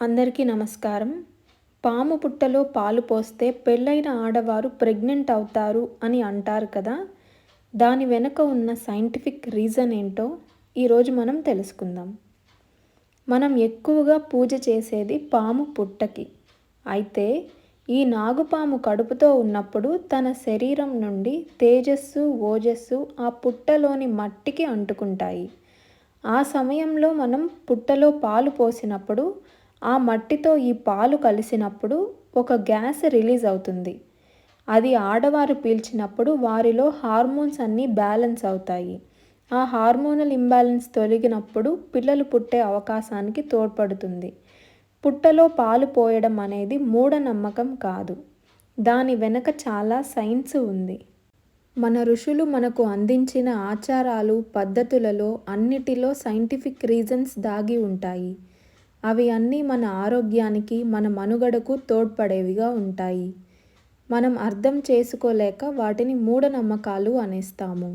అందరికీ నమస్కారం. పాము పుట్టలో పాలు పోస్తే పెళ్ళైన ఆడవారు ప్రెగ్నెంట్ అవుతారు అని అంటారు కదా. దాని వెనుక ఉన్న సైంటిఫిక్ రీజన్ ఏంటో ఈరోజు మనం తెలుసుకుందాం. మనం ఎక్కువగా పూజ చేసేది పాము పుట్టకి. అయితే ఈ నాగుపాము కడుపుతో ఉన్నప్పుడు తన శరీరం నుండి తేజస్సు ఓజస్సు ఆ పుట్టలోని మట్టికి అంటుకుంటాయి. ఆ సమయంలో మనం పుట్టలో పాలు పోసినప్పుడు ఆ మట్టితో ఈ పాలు కలిసినప్పుడు ఒక గ్యాస్ రిలీజ్ అవుతుంది. అది ఆడవారు పీల్చినప్పుడు వారిలో హార్మోన్స్ అన్నీ బ్యాలెన్స్ అవుతాయి. ఆ హార్మోనల్ ఇంబ్యాలెన్స్ తొలగినప్పుడు పిల్లలు పుట్టే అవకాశానికి తోడ్పడుతుంది. పుట్టలో పాలు పోయడం అనేది మూఢనమ్మకం కాదు. దాని వెనక చాలా సైన్స్ ఉంది. మన ఋషులు మనకు అందించిన ఆచారాలు పద్ధతులలో అన్నిటిలో సైంటిఫిక్ రీజన్స్ దాగి ఉంటాయి. అవి అన్నీ మన ఆరోగ్యానికి మన మనుగడకు తోడ్పడేవిగా ఉంటాయి. మనం అర్థం చేసుకోలేక వాటిని మూఢనమ్మకాలు అనేస్తాము.